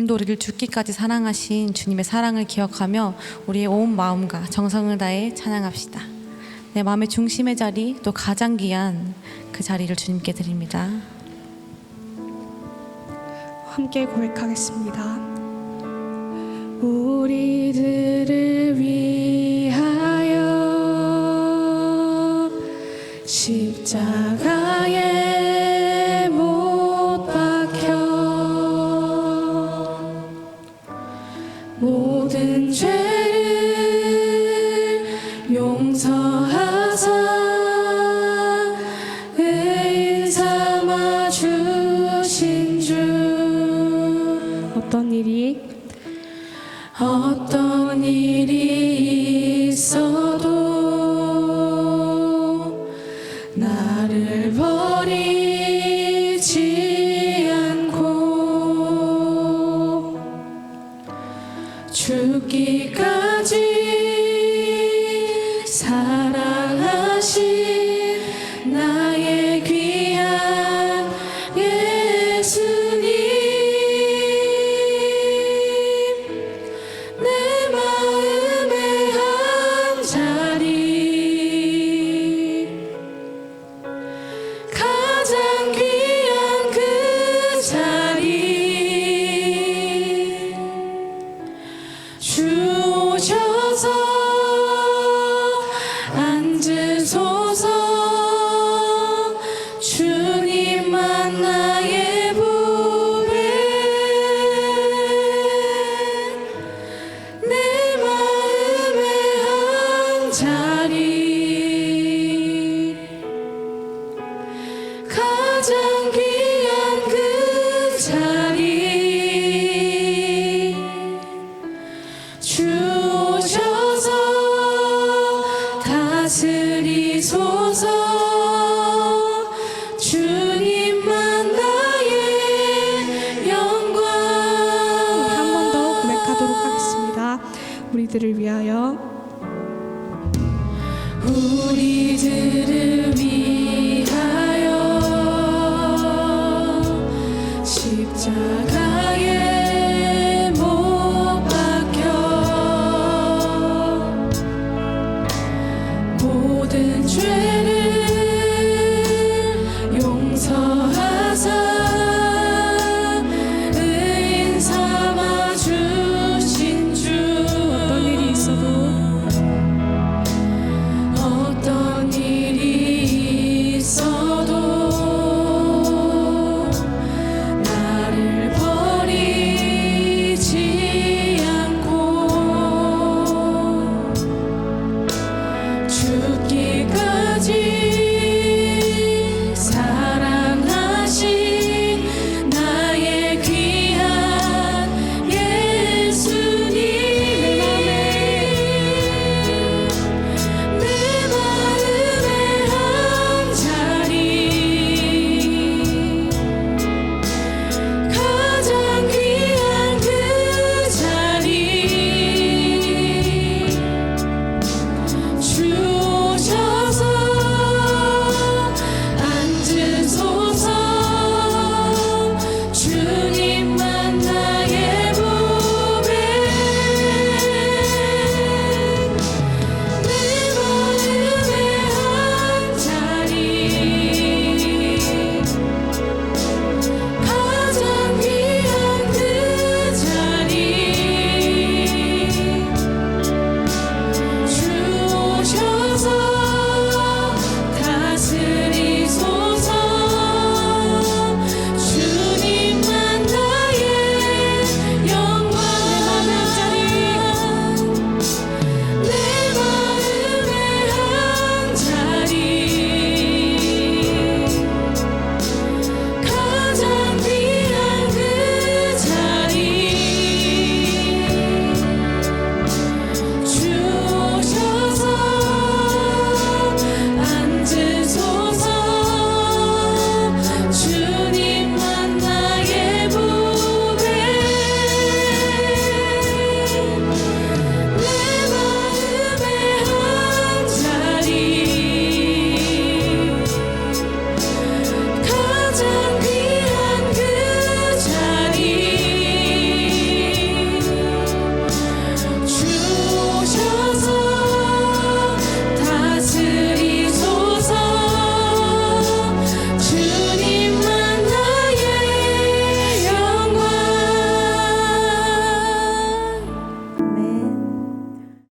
오늘도 우리를 죽기까지 사랑하신 주님의 사랑을 기억하며 우리의 온 마음과 정성을 다해 찬양합시다. 내 마음의 중심의 자리 또 가장 귀한 그 자리를 주님께 드립니다. 함께 고백하겠습니다. 우리들을 위하여 십자가 모든 죄를 용서하사 의인 삼아 주신 주. 어떤 일이? 어떤 일이 죽기까지 사랑하신 나의 귀한 예수님. 내한자 자리. 가장 귀한 그 자리. 주셔서 다스리소서. 주님만 나의 영광. 한 번 더 고백하도록 하겠습니다. 우리들을 위하여 우리